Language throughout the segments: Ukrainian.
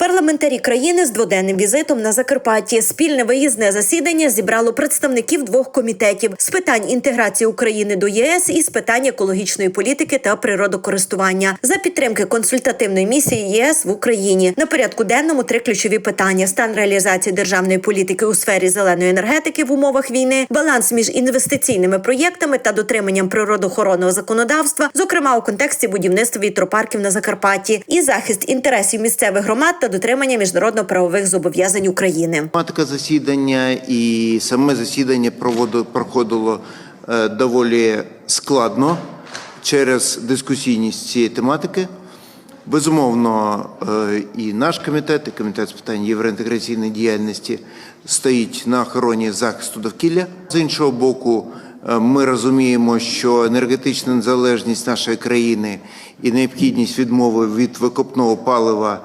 Парламентарі країни з дводенним візитом на Закарпатті. Спільне виїзне засідання зібрало представників двох комітетів з питань інтеграції України до ЄС і з питань екологічної політики та природокористування за підтримки консультативної місії ЄС в Україні. На порядку денному три ключові питання: стан реалізації державної політики у сфері зеленої енергетики в умовах війни, баланс між інвестиційними проєктами та дотриманням природоохоронного законодавства, зокрема у контексті будівництва вітропарків на Закарпатті, і захист інтересів місцевих громад та дотримання міжнародно-правових зобов'язань України. Тематика засідання і саме засідання проходило е, доволі складно через дискусійність цієї тематики. Безумовно, е, і наш комітет, і комітет з питань євроінтеграційної діяльності стоїть на охороні захисту довкілля. З іншого боку, е, ми розуміємо, що енергетична незалежність нашої країни і необхідність відмови від викопного палива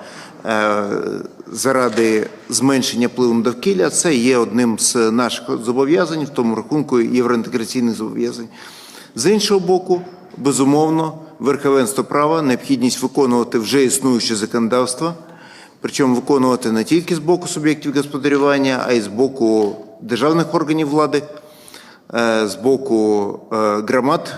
заради зменшення впливу на довкілля це є одним з наших зобов'язань, в тому рахунку євроінтеграційних зобов'язань. З іншого боку, безумовно, верховенство права, необхідність виконувати вже існуюче законодавство, причому виконувати не тільки з боку суб'єктів господарювання, а й з боку державних органів влади, е, з боку е, громад,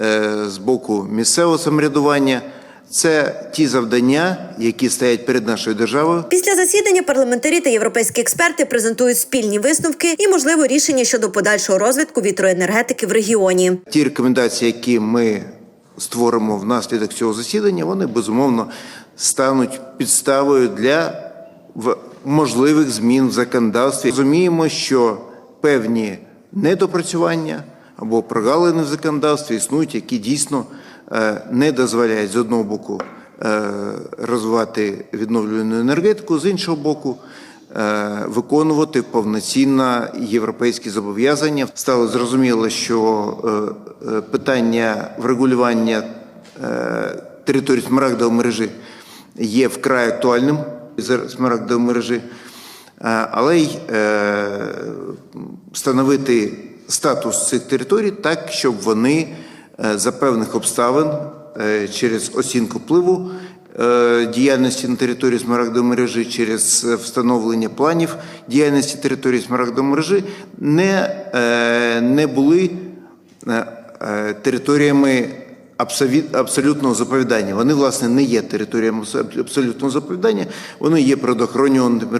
е, з боку місцевого самоврядування. Це ті завдання, які стоять перед нашою державою. Після засідання парламентарі та європейські експерти презентують спільні висновки і можливо рішення щодо подальшого розвитку вітроенергетики в регіоні. Ті рекомендації, які ми створимо внаслідок цього засідання, вони безумовно стануть підставою для можливих змін в законодавстві. Розуміємо, що певні недопрацювання або прогалини в законодавстві існують, які дійсно не дозволяють з одного боку е, розвивати відновлювану енергетику, з іншого боку. е, Виконувати повноцінно європейські зобов'язання стало зрозуміло, що е, е, питання врегулювання е, території смарагдової мережі є вкрай актуальним смарагдової мережі, е, але й е, встановити статус цих територій так, щоб вони е, за певних обставин е, через оцінку впливу е, діяльності на території смарагдової мережі, через е, встановлення планів діяльності території смарагдової мережі не, е, не були е, е, територіями абсолютного заповідання. Вони, власне, не є територіями абсолютного заповідання, вони є природоохоронними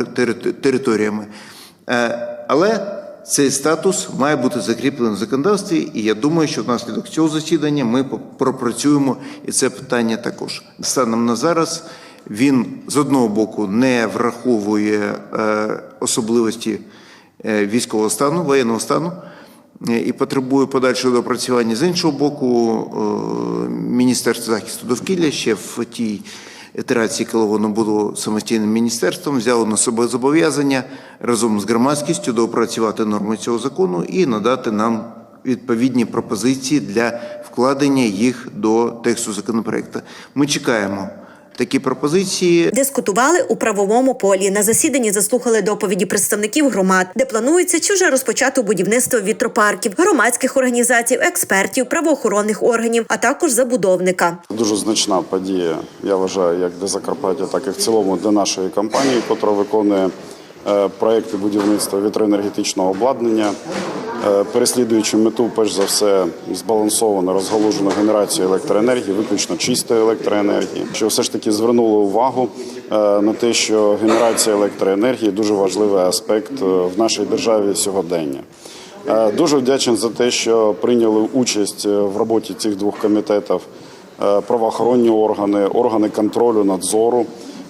територіями. Е, Але цей статус має бути закріплений в законодавстві, і я думаю, що внаслідок цього засідання ми пропрацюємо і це питання також. Станом на зараз він з одного боку не враховує е, особливості е, військового стану, воєнного стану е, і потребує подальшого допрацювання. З іншого боку, Міністерство захисту довкілля ще в тій ітерації, коли воно було самостійним міністерством, взяло на себе зобов'язання разом з громадськістю доопрацювати норми цього закону і надати нам відповідні пропозиції для вкладення їх до тексту законопроекту. Ми чекаємо такі пропозиції. Дискутували у правовому полі. На засіданні заслухали доповіді представників громад, де планується чи вже розпочато будівництво вітропарків, громадських організацій, експертів, правоохоронних органів, а також забудовника. Дуже значна подія, я вважаю, як для Закарпаття, так і в цілому для нашої компанії, котра виконує проекти будівництва вітроенергетичного обладнання, е, переслідуючи мету, перш за все, збалансовану розгалужену генерацію електроенергії, виключно чистої електроенергії, що все ж таки звернули увагу е, на те, що генерація електроенергії дуже важливий аспект е, в нашій державі сьогодення. Е, Дуже вдячний за те, що прийняли участь е, в роботі цих двох комітетів е, правоохоронні органи, органи контролю, надзору.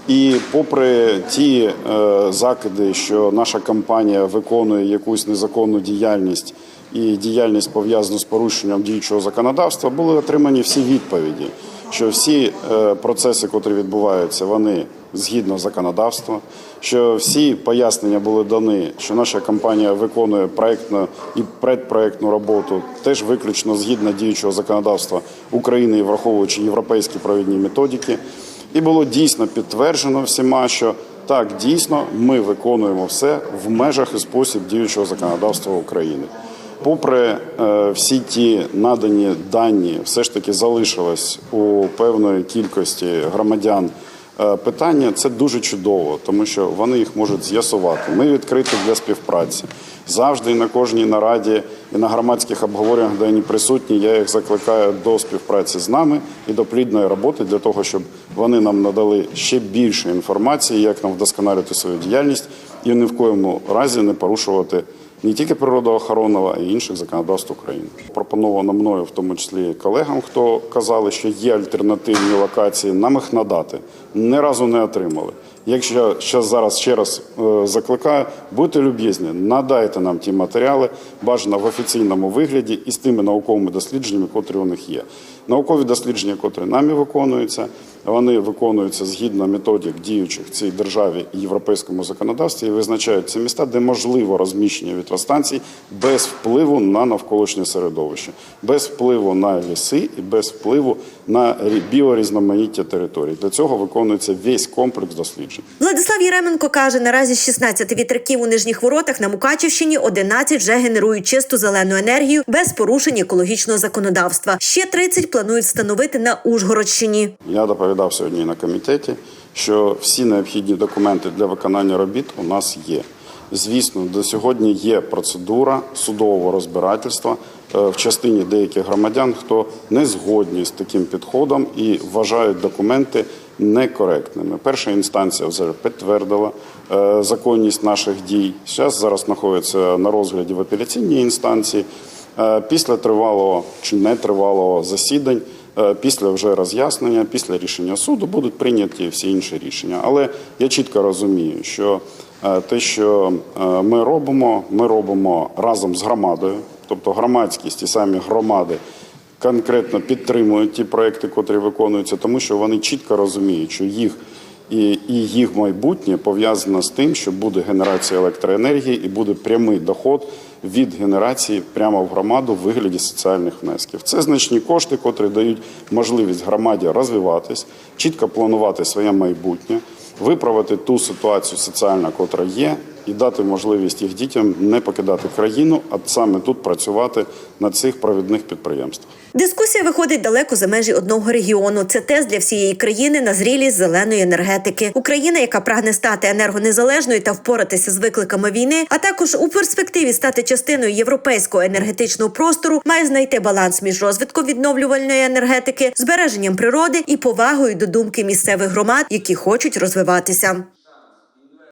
І попри ті е, закиди, що наша компанія виконує якусь незаконну діяльність і діяльність пов'язану з порушенням діючого законодавства, були отримані всі відповіді, що всі е, процеси, котрі відбуваються, вони згідно законодавства, що всі пояснення були дані, що наша компанія виконує проектну і предпроектну роботу теж виключно згідно діючого законодавства України враховуючи європейські провідні методики. І було дійсно підтверджено всіма, що так дійсно ми виконуємо все в межах і спосіб діючого законодавства України. Попри е, всі ті надані дані, все ж таки залишилось у певної кількості громадян питання, це дуже чудово, тому що вони їх можуть з'ясувати. Ми відкриті для співпраці. Завжди і на кожній нараді і на громадських обговореннях, де вони присутні, я їх закликаю до співпраці з нами і до плідної роботи для того, щоб вони нам надали ще більше інформації, як нам вдосконалювати свою діяльність і ні в коєму разі не порушувати не тільки природоохоронного, а й інших законодавств України. Пропоновано мною, в тому числі колегам, хто казали, що є альтернативні локації, нам їх надати. Ні разу не отримали. Якщо ще зараз ще раз е, закликаю, будьте люб'язні, надайте нам ті матеріали, бажано в офіційному вигляді і з тими науковими дослідженнями, котрі у них є. Наукові дослідження, котрі нами виконуються, вони виконуються згідно методик діючих в цій державі і європейському законодавстві і визначають ці міста, де можливо розміщення вітростанцій без впливу на навколишнє середовище, без впливу на ліси і без впливу на біорізноманіття територій. Для цього виконується весь комплекс досліджень. Владислав Єременко каже, наразі з 16 вітряків у нижніх воротах на Мукачівщині 11 вже генерують чисту зелену енергію без порушень екологічного законодавства. Ще 30 планують встановити на Ужгородщині. Я доповідав сьогодні на комітеті, що всі необхідні документи для виконання робіт у нас є. Звісно, до сьогодні є процедура судового розбирательства е, в частині деяких громадян, хто не згодні з таким підходом і вважають документи некоректними. Перша інстанція вже підтвердила е, законність наших дій. Зараз зараз знаходиться на розгляді в апеляційній інстанції. Е, Після тривалого чи нетривалого засідань, е, після вже роз'яснення, після рішення суду будуть прийняті всі інші рішення. Але я чітко розумію, що е, те, що ми робимо, ми робимо разом з громадою, тобто громадськість і самі громади. Конкретно підтримують ті проекти, котрі виконуються, тому що вони чітко розуміють, що їх і, і їх майбутнє пов'язано з тим, що буде генерація електроенергії і буде прямий доход від генерації прямо в громаду в вигляді соціальних внесків. Це значні кошти, котрі дають можливість громаді розвиватись, чітко планувати своє майбутнє, виправити ту ситуацію соціальну, котра є, і дати можливість їх дітям не покидати країну, а саме тут працювати на цих провідних підприємствах. Дискусія виходить далеко за межі одного регіону. Це тест для всієї країни на зрілість зеленої енергетики. Україна, яка прагне стати енергонезалежною та впоратися з викликами війни, а також у перспективі стати частиною європейського енергетичного простору, має знайти баланс між розвитком відновлювальної енергетики, збереженням природи і повагою до думки місцевих громад, які хочуть розвиватися.